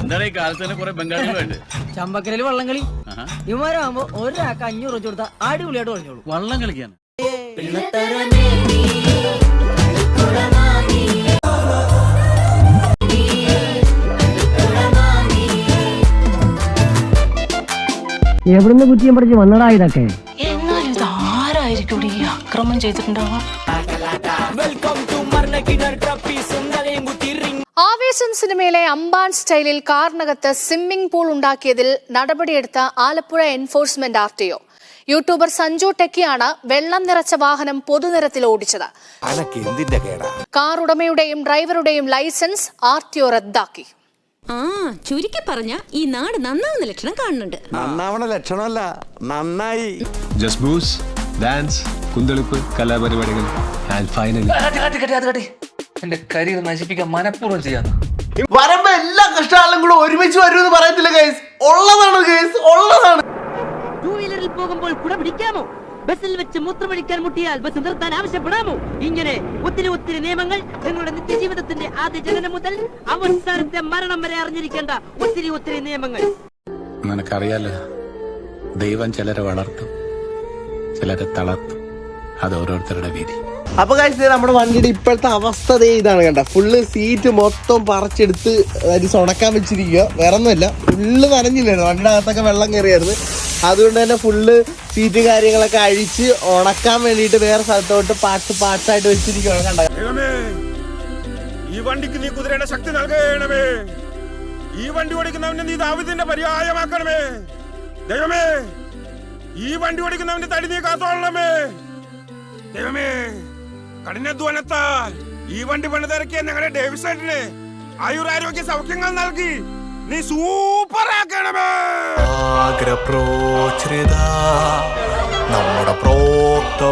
എന്താണ് ഈ കാലത്ത് തന്നെ കുറെ ബംഗാളികളുണ്ട് ചമ്പക്കരയിൽ വള്ളംകളി ആഹാ. ഇവന്മാരാകുമ്പോ ഒരാൾക്ക് അഞ്ഞൂറ് വെച്ച് കൊടുത്താൽ അടിപൊളിയായിട്ട് പറഞ്ഞോളൂ വള്ളം കളിക്കാൻ എവിടുന്ന് കുറ്റിയും പഠിച്ച് വന്നടാ ഇതൊക്കെ? എന്നാലും ഇത് ആരായിരിക്കും ഈ അക്രമം ചെയ്തിട്ടുണ്ടാവുക ആവേശം സിനിമയിലെ അംബാൻ സ്റ്റൈലിൽ കാറിനകത്ത് സ്വിമ്മിംഗ് പൂൾ ഉണ്ടാക്കിയതിൽ നടപടിയെടുത്ത Alappuzha enforcement R T O. YouTuber Sanju ടെക്കിയാണ് വെള്ളം നിറച്ച വാഹനം പൊതുനിരത്തിൽ ഓടിച്ചത്. അനക്ക് എന്തിന്റെ കേടാ? കാർ ഉടമയുടെയും ഡ്രൈവറുടെയും ലൈസൻസ് ആർ ടി ഒ റദ്ദാക്കി. ആ ചുരുക്കി പറഞ്ഞ ഈ നാട് നന്നാവുന്ന ലക്ഷണം കാണുന്നുണ്ട്. നന്നാവണ ലക്ഷണമല്ല നന്നായി. ജസ്ബൂസ് ഡാൻസ് കുന്തളിപ്പ് കലാപരിപാടികൾ ആൻഡ് ഫൈനലി എന്റെ കരിയർ നശിപ്പിക്കാൻ മനഃപൂർവം ചെയ്യാന്ന്. വരുമ്പോ എല്ലാ കഷ്ടകാലം കൂടെ ഒരുമിച്ച് വരുമെന്ന് പറയത്തില്ല ഗൈസ് ഉള്ളതാണ് ഗൈസ് ഉള്ളതാണ്. ടൂ വീലറിൽ പോകുമ്പോൾ കുട പിടിക്കാമോ? ബസ്സിൽ വെച്ച് മൂത്രമൊഴിക്കാൻ മുട്ടിയാൽ ബസ് നിർത്താൻ ആവശ്യപ്പെടാമോ? ഇങ്ങനെ ഒത്തിരി ഒത്തിരി നിയമങ്ങൾ നിങ്ങളുടെ നിത്യജീവിതത്തിന്റെ ആദ്യ ജനനം മുതൽ അവസാനത്തെ മരണം വരെ അറിഞ്ഞിരിക്കേണ്ട ഒത്തിരി ഒത്തിരി നിയമങ്ങൾ. നിനക്കറിയാലോ ദൈവം ചിലരെ വളർത്തും ചിലരെ തളർത്തും. അത് ഓരോരുത്തരുടെ വിധി അപ്പൊ കഴിച്ചത് നമ്മുടെ വണ്ടിയുടെ ഇപ്പോഴത്തെ അവസ്ഥ ഇതാണ് കണ്ട. ഫുള്ള് സീറ്റ് മൊത്തം പറിച്ചെടുത്ത് അരിച്ച് ഉണക്കാൻ വെച്ചിരിക്കുക. വേറെ ഒന്നുമില്ല ഫുള്ള് നനഞ്ഞില്ലായിരുന്നു. വണ്ടിയുടെ അകത്തൊക്കെ വെള്ളം കയറിയായിരുന്നു. അതുകൊണ്ട് തന്നെ ഫുള്ള് സീറ്റ് കാര്യങ്ങളൊക്കെ അഴിച്ച് ഉണക്കാൻ വേണ്ടിയിട്ട് വേറെ സ്ഥലത്തോട്ട് പാർട്സ് ആയിട്ട് വെച്ചിരിക്കുകയാണ് കണ്ട. ഈ വണ്ടിക്ക് നീ കുതിരയുടെ ശക്തി നൽകണമേ. ഈ വണ്ടി ഓടിക്കുന്നവന് നീ ദാവിദിന്റെ പര്യായമാക്കണമേ. ദൈവമേ ഈ വണ്ടി ഓടിക്കുന്നവന്റെ തടി നീ കാത്തോളണമേ. ദൈവമേ കഠിനാധ്വാനത്താൽ ഈ വണ്ടി പണിതിറക്കിയ ഞങ്ങളുടെ ഡേവിസേട്ടിന് ആയുരാരോഗ്യ സൗഖ്യങ്ങൾ നൽകി നീ സൂപ്പർ ആക്കണമേ ആഗ്രപ്രോച്ഛ്രിത നമ്മുടെ പ്രോക്ത